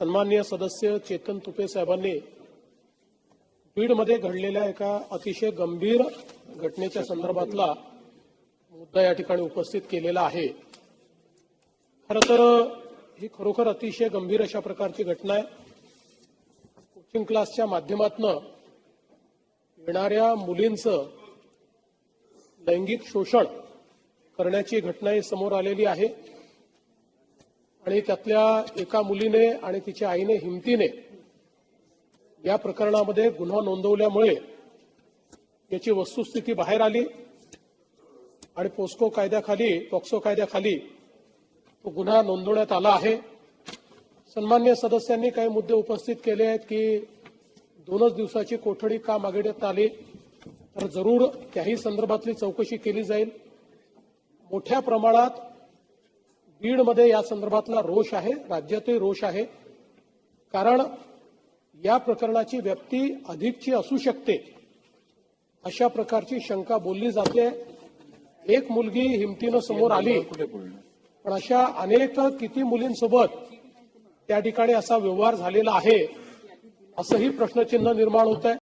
सन्मान्य सदस्य चेतन तुपे साहेबांनी बीडमध्ये घडलेल्या एका अतिशय गंभीर घटनेच्या संदर्भातला मुद्दा या ठिकाणी उपस्थित केलेला आहे. खर तर ही खरोखर अतिशय गंभीर अशा प्रकारची घटना आहे. कोचिंग क्लासच्या माध्यमातनं येणाऱ्या मुलींचं लैंगिक शोषण करण्याची घटना ही समोर आलेली आहे. आणि त्यातल्या एका मुलीने आणि तिच्या आईने हिमतीने या प्रकरणामध्ये गुन्हा नोंदवल्यामुळे याची वस्तुस्थिती बाहेर आली आणि पोस्को कायद्याखाली पॉक्सो कायद्याखाली तो गुन्हा नोंदवण्यात आला आहे. सन्मान्य सदस्यांनी काही मुद्दे उपस्थित केले आहेत की दोनच दिवसाची कोठडी का मागण्यात आली तर जरूर त्याही संदर्भातली चौकशी केली जाईल. मोठ्या प्रमाणात बीडमध्ये या संदर्भातला रोष आहे राज्यातही रोष आहे. कारण या प्रकरणाची व्याप्ती अधिकची असू शकते. अशा प्रकारची शंका बोलली जाते. एक मुलगी हिमतीनं समोर आली. पण अशा अनेक किती मुलींसोबत त्या ठिकाणी असा व्यवहार झालेला आहे असंही प्रश्नचिन्ह निर्माण होत आहे